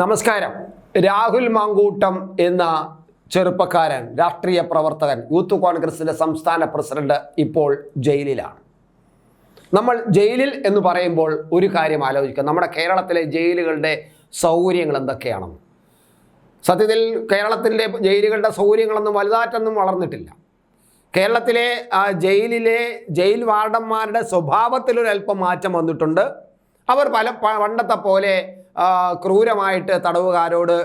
നമസ്കാരം. രാഹുൽ മാങ്കൂട്ടം എന്ന ചെറുപ്പക്കാരൻ രാഷ്ട്രീയ പ്രവർത്തകൻ യൂത്ത് കോൺഗ്രസിന്റെ സംസ്ഥാന പ്രസിഡന്റ് ഇപ്പോൾ ജയിലിലാണ്. നമ്മൾ ജയിലിൽ എന്ന് പറയുമ്പോൾ ഒരു കാര്യം ആലോചിക്കുക നമ്മുടെ കേരളത്തിലെ ജയിലുകളുടെ സൗകര്യങ്ങൾ എന്തൊക്കെയാണെന്ന് സത്യത്തിൽ കേരളത്തിന്റെ ജയിലുകളുടെ സൗകര്യങ്ങളൊന്നും വലുതായിട്ടൊന്നും വളർന്നിട്ടില്ല. കേരളത്തിലെ ജയിലിലെ ജയിൽ വാർഡന്മാരുടെ സ്വഭാവത്തിലൊരല്പം മാറ്റം വന്നിട്ടുണ്ട്. അവർ പല പണ്ടത്തെ പോലെ ക്രൂരമായിട്ട് തടവുകാരോട്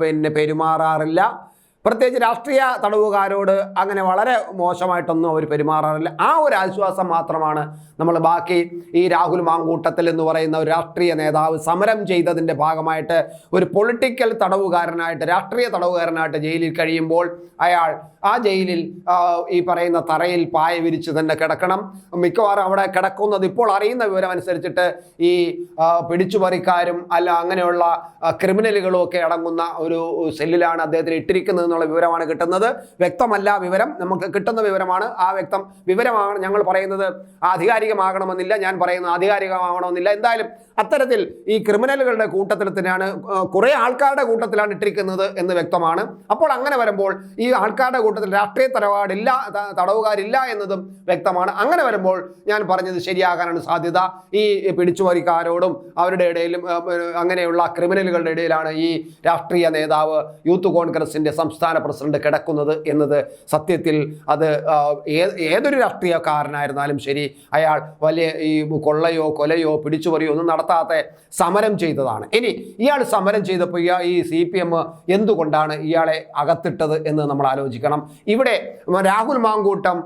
പിന്നെ പെരുമാറാറില്ല. പ്രത്യേകിച്ച് രാഷ്ട്രീയ തടവുകാരോട് അങ്ങനെ വളരെ മോശമായിട്ടൊന്നും അവർ പെരുമാറാറില്ല. ആ ഒരു ആശ്വാസം മാത്രമാണ് നമ്മൾ ബാക്കി ഈ രാഹുൽ മാങ്കൂട്ടത്തിൽ എന്ന് പറയുന്ന ഒരു രാഷ്ട്രീയ നേതാവ് സമരം ചെയ്തതിന്റെ ഭാഗമായിട്ട് ഒരു പൊളിറ്റിക്കൽ തടവുകാരനായിട്ട് രാഷ്ട്രീയ തടവുകാരനായിട്ട് ജയിലിൽ കഴിയുമ്പോൾ അയാൾ ആ ജയിലിൽ ഈ പറയുന്ന തറയിൽ പായ വിരിച്ച് തന്നെ കിടക്കണം. മിക്കവാറും അവിടെ കിടക്കുന്നത് ഇപ്പോൾ അറിയുന്ന വിവരം അനുസരിച്ചിട്ട് ഈ പിടിച്ചുപറിക്കാരും അല്ല അങ്ങനെയുള്ള ക്രിമിനലുകളും ഒക്കെ അടങ്ങുന്ന ഒരു സെല്ലിലാണ് അദ്ദേഹത്തിന് ഇട്ടിരിക്കുന്നത്. എന്നുള്ള വിവരമാണ് കിട്ടുന്നത്. വ്യക്തമല്ല വിവരം നമുക്ക് കിട്ടുന്ന വിവരമാണ്. ആ വ്യക്തം വിവരമാണ് ഞങ്ങൾ പറയുന്നത്. ആധികാരികമാകണമെന്നില്ല ഞാൻ പറയുന്നത് ആധികാരികമാകണമെന്നില്ല. എന്തായാലും അത്തരത്തിൽ ഈ ക്രിമിനലുകളുടെ കൂട്ടത്തിൽ തന്നെയാണ് കുറേ ആൾക്കാരുടെ കൂട്ടത്തിലാണ് ഇട്ടിരിക്കുന്നത് എന്ന് വ്യക്തമാണ്. അപ്പോൾ അങ്ങനെ വരുമ്പോൾ ഈ ആൾക്കാരുടെ കൂട്ടത്തിൽ രാഷ്ട്രീയ തടവാടില്ല തടവുകാരില്ല എന്നതും വ്യക്തമാണ്. അങ്ങനെ വരുമ്പോൾ ഞാൻ പറഞ്ഞത് ശരിയാകാനാണ് സാധ്യത. ഈ പിടിച്ചുപറിക്കാരോടും അവരുടെ ഇടയിലും അങ്ങനെയുള്ള ക്രിമിനലുകളുടെ ഇടയിലാണ് ഈ രാഷ്ട്രീയ നേതാവ് യൂത്ത് കോൺഗ്രസിന്റെ സംസ്ഥാന പ്രസിഡന്റ് കിടക്കുന്നത് എന്നത് സത്യത്തിൽ അത് ഏതൊരു രാഷ്ട്രീയക്കാരനായിരുന്നാലും ശരി അയാൾ വലിയ ഈ കൊള്ളയോ കൊലയോ പിടിച്ചുപറിയോ ഒന്നും നടത്താത്ത സമരം ചെയ്തതാണ്. ഇനി ഇയാൾ സമരം ചെയ്തപ്പോൾ ഇയാൾ ഈ സി പി എം എന്തുകൊണ്ടാണ് ഇയാളെ അകത്തിട്ടത് എന്ന് നമ്മൾ ആലോചിക്കണം. ഇവിടെ രാഹുൽ മാങ്കൂട്ടം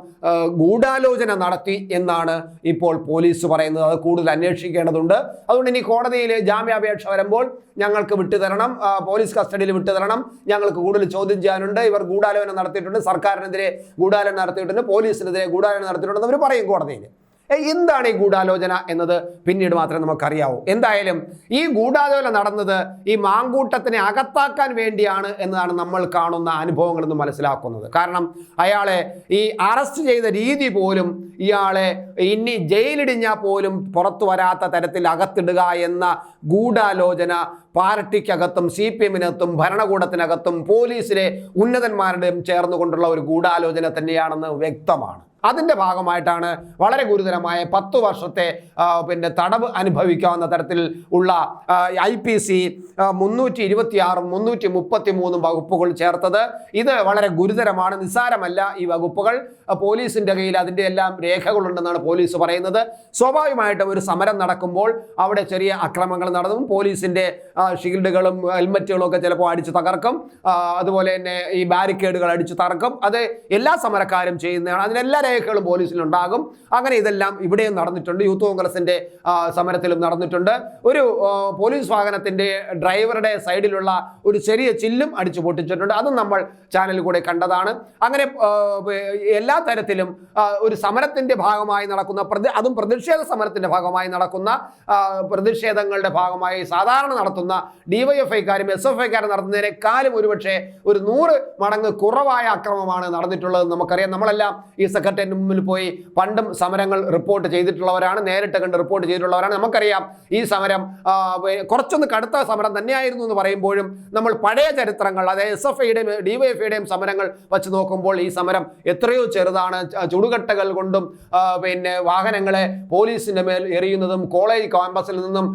ഗൂഢാലോചന നടത്തി എന്നാണ് ഇപ്പോൾ പോലീസ് പറയുന്നത്. അത് കൂടുതൽ അന്വേഷിക്കേണ്ടതുണ്ട്. അതുകൊണ്ട് ഇനി കോടതിയിൽ ജാമ്യാപേക്ഷ വരുമ്പോൾ ഞങ്ങൾക്ക് വിട്ടുതരണം പോലീസ് കസ്റ്റഡിയിൽ വിട്ടുതരണം. ഞങ്ങൾക്ക് കൂടുതൽ ചോദ്യം ചെയ്യാനുണ്ട്. ഇവർ ഗൂഢാലോചന നടത്തിയിട്ടുണ്ട്. സർക്കാരിനെതിരെ ഗൂഢാലോചന നടത്തിയിട്ടുണ്ട്. പോലീസിനെതിരെ ഗൂഢാലോചന നടത്തിയിട്ടുണ്ടെന്ന് അവർ പറയും കോടതിയിൽ എന്താണ് ഈ ഗൂഢാലോചന എന്നത്? പിന്നീട് മാത്രമേ നമുക്കറിയാവൂ. എന്തായാലും ഈ ഗൂഢാലോചന നടന്നത് ഈ മാങ്കൂട്ടത്തിനെ അകത്താക്കാൻ വേണ്ടിയാണ് എന്നതാണ് നമ്മൾ കാണുന്ന അനുഭവങ്ങളിൽ നിന്ന് മനസ്സിലാക്കുന്നത്. കാരണം അയാളെ ഈ അറസ്റ്റ് ചെയ്ത രീതി പോലും ഇയാളെ ഇനി ജയിലിടിഞ്ഞാൽ പോലും പുറത്തു വരാത്ത തരത്തിൽ അകത്തിടുക എന്ന ഗൂഢാലോചന പാർട്ടിക്കകത്തും സി പി എമ്മിനകത്തും ഭരണകൂടത്തിനകത്തും പോലീസിലെ ഉന്നതന്മാരുടെയും ചേർന്നുകൊണ്ടുള്ള ഒരു ഗൂഢാലോചന തന്നെയാണെന്ന് വ്യക്തമാണ്. അതിന്റെ ഭാഗമായിട്ടാണ് വളരെ ഗുരുതരമായ പത്തു വർഷത്തെ പിന്നെ തടവ് അനുഭവിക്കാവുന്ന തരത്തിൽ ഉള്ള ഐ പി സി മുന്നൂറ്റി ഇരുപത്തി ആറും മുന്നൂറ്റി മുപ്പത്തി മൂന്നും വകുപ്പുകൾ ചേർത്തത്. ഇത് വളരെ ഗുരുതരമാണ് നിസ്സാരമല്ല ഈ വകുപ്പുകൾ. പോലീസിന്റെ കയ്യിൽ അതിന്റെ എല്ലാം രേഖകളുണ്ടെന്നാണ് പോലീസ് പറയുന്നത്. സ്വാഭാവികമായിട്ടും ഒരു സമരം നടക്കുമ്പോൾ അവിടെ ചെറിയ അക്രമങ്ങൾ നടന്നും. പോലീസിന്റെ ഷീൽഡുകളും ഹെൽമറ്റുകളും ഒക്കെ ചിലപ്പോൾ അടിച്ച് തകർക്കും. അതുപോലെ തന്നെ ഈ ബാരിക്കേഡുകൾ അടിച്ച് തകർക്കും. അത് എല്ലാ സമരക്കാരും ചെയ്യുന്നതാണ്. അതിനെല്ലാ രേഖകളും പോലീസിലുണ്ടാകും. അങ്ങനെ ഇതെല്ലാം ഇവിടെയും നടന്നിട്ടുണ്ട്. യൂത്ത് കോൺഗ്രസിന്റെ സമരത്തിലും നടന്നിട്ടുണ്ട്. ഒരു പോലീസ് വാഹനത്തിന്റെ ഡ്രൈവറുടെ സൈഡിലുള്ള ഒരു ചെറിയ ചില്ലും അടിച്ചു പൊട്ടിച്ചിട്ടുണ്ട്. അതും നമ്മൾ ചാനലിൽ കൂടെ കണ്ടതാണ്. അങ്ങനെ എല്ലാ തരത്തിലും ഒരു സമരത്തിന്റെ ഭാഗമായി നടക്കുന്ന അതും പ്രതിഷേധ സമരത്തിന്റെ ഭാഗമായി നടക്കുന്ന പ്രതിഷേധങ്ങളുടെ ഭാഗമായി സാധാരണ നടത്തുന്ന ഡിവൈഎഫ്ഐക്കാരും എസ് എഫ് ഐക്കാരും നടത്തുന്നതിനേക്കാളും ഒരുപക്ഷെ ഒരു നൂറ് മടങ്ങ് കുറവായ അക്രമമാണ് നടന്നിട്ടുള്ളത് നമുക്കറിയാം. നമ്മളെല്ലാം ഈ സെക്രട്ടറിയേറ്റ് മുമ്പിൽ പോയി പണ്ടും സമരങ്ങൾ റിപ്പോർട്ട് ചെയ്തിട്ടുള്ളവരാണ് നേരിട്ട് കണ്ട് റിപ്പോർട്ട് ചെയ്തിട്ടുള്ളവരാണ്. നമുക്കറിയാം ഈ സമരം കുറച്ചൊന്ന് കടുത്ത സമരം തന്നെയായിരുന്നു എന്ന് പറയുമ്പോഴും നമ്മൾ പഴയ ചരിത്രങ്ങൾ അതായത് എസ് എഫ് ഐയുടെയും ഡിവൈഎഫ്ഐയുടെയും സമരങ്ങൾ വച്ച് നോക്കുമ്പോൾ ഈ സമരം എത്രയോ ചെറുതാണ്. ചുടുകട്ടകൾ കൊണ്ടും പിന്നെ വാഹനങ്ങളെ പോലീസിന്റെ മേൽ എറിയുന്നതും കോളേജ് ക്യാമ്പസിൽ നിന്നും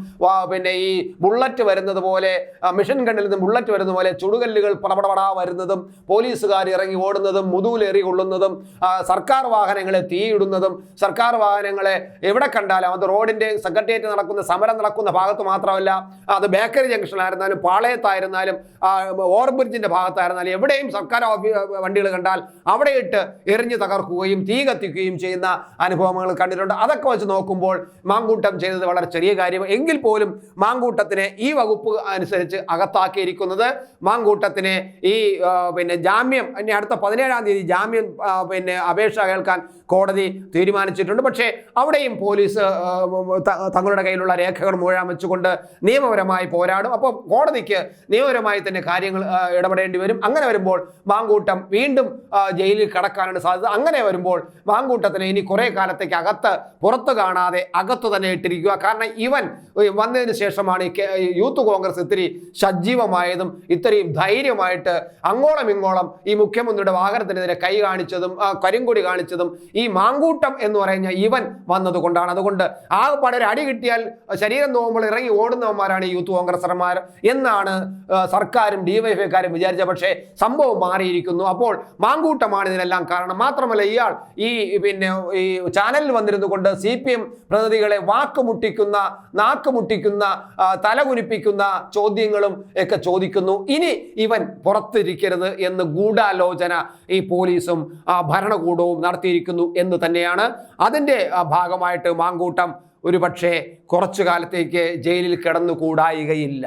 പിന്നെ ഈ ബുള്ളറ്റ് വരുന്നത് പോലെ മിഷൻ ഗണ്ണിൽ നിന്നും ബുള്ളറ്റ് വരുന്ന പോലെ ചുടുകല്ലുകൾ പടപടപടാ വരുന്നതും പോലീസുകാർ ഇറങ്ങി ഓടുന്നതും മുതുകിലേറി കൊള്ളുന്നതും സർക്കാർ വാഹനങ്ങളെ തീയിടുന്നതും സർക്കാർ വാഹനങ്ങളെ എവിടെ കണ്ടാലും അത് റോഡിന്റെ സെക്രട്ടേറിയറ്റ് നടക്കുന്ന സമരം നടക്കുന്ന ഭാഗത്ത് മാത്രമല്ല അത് ബേക്കറി ജംഗ്ഷനിലായിരുന്നാലും പാളയത്തായിരുന്നാലും ഓവർബ്രിഡ്ജിന്റെ ഭാഗത്തായിരുന്നാലും എവിടെയും സർക്കാർ വണ്ടികൾ കണ്ടാൽ അവിടെ ഇട്ട് എറിഞ്ഞു തകർക്കുകയും തീ കത്തിക്കുകയും ചെയ്യുന്ന അനുഭവങ്ങൾ കണ്ടിട്ടുണ്ട്. അതൊക്കെ വെച്ച് നോക്കുമ്പോൾ മാങ്കൂട്ടം ചെയ്തത് വളരെ ചെറിയ കാര്യം. എങ്കിൽ പോലും മാങ്കൂട്ടത്തിനെ ഈ വകുപ്പ് അനുസരിച്ച് അകത്താക്കിയിരിക്കുന്നത് മാങ്കൂട്ടത്തിനെ ഈ പിന്നെ ജാമ്യം ഇനി അടുത്ത പതിനേഴാം തീയതി ജാമ്യം പിന്നെ അപേക്ഷ കേൾക്കാൻ കോടതി തീരുമാനിച്ചിട്ടുണ്ട്. പക്ഷേ അവിടെയും പോലീസ് തങ്ങളുടെ കയ്യിലുള്ള രേഖകൾ മുഴുവൻ വെച്ചുകൊണ്ട് നിയമപരമായി പോരാടും. അപ്പോൾ കോടതിക്ക് നിയമപരമായി തന്നെ കാര്യങ്ങൾ ഇടപെടേണ്ടി വരും. അങ്ങനെ വരുമ്പോൾ മാങ്കൂട്ടം വീണ്ടും ജയിലിൽ കടക്കാനാണ് സാധ്യത. അങ്ങനെ വരുമ്പോൾ മാങ്കൂട്ടത്തിന് ഇനി കുറേ കാലത്തേക്ക് അകത്ത് പുറത്ത് കാണാതെ അകത്ത് തന്നെ ഇട്ടിരിക്കുക. കാരണം ഇവൻ വന്നതിന് ശേഷമാണ് യൂത്ത് കോൺഗ്രസ് ഇത്തിരി സജീവമായതും ഇത്രയും ധൈര്യമായിട്ട് അങ്ങോളം ഇങ്ങോളം ഈ മുഖ്യമന്ത്രിയുടെ വാഹനത്തിനെതിരെ കൈ കാണിച്ചതും കരിങ്കൊടി കാണിച്ചതും ഈ മാങ്കൂട്ടം എന്ന് പറയുന്ന ഇവൻ വന്നതുകൊണ്ടാണ്. അതുകൊണ്ട് ആ ഒരു അടി കിട്ടിയാൽ ശരീരം നോക്കുമ്പോൾ ഇറങ്ങി ഓടുന്നവന്മാരാണ് യൂത്ത് കോൺഗ്രസർമാർ എന്നാണ് സർക്കാരും ഡിവൈഎഫ്ഐക്കാരും വിചാരിച്ച പക്ഷേ സംഭവം മാറിയിരിക്കുന്നു. അപ്പോൾ മാങ്കൂട്ടമാണ് ഇതിനെല്ലാം കാരണം. മാത്രമല്ല ഇയാൾ ഈ പിന്നെ ഈ ചാനലിൽ വന്നിരുന്നു കൊണ്ട് സി പി എം പ്രതിനിധികളെ വാക്കുമുട്ടിക്കുന്ന നാക്കുമുട്ടിക്കുന്ന തലകുനിപ്പിക്കുന്ന ചോദ്യങ്ങളും ഒക്കെ ചോദിക്കുന്നു. ഇനി ഇവൻ പുറത്തിരിക്കരുത് എന്ന് ഗൂഢാലോചന ഈ പോലീസും ഭരണകൂടവും ഭരണകൂടവും നടത്തിയിരിക്കുന്നു എന്ന് തന്നെയാണ് അതിന്റെ ഭാഗമായിട്ട് മാങ്കൂട്ടം ഒരുപക്ഷെ കുറച്ചു കാലത്തേക്ക് ജയിലിൽ കിടന്നുകൂടായികയില്ല.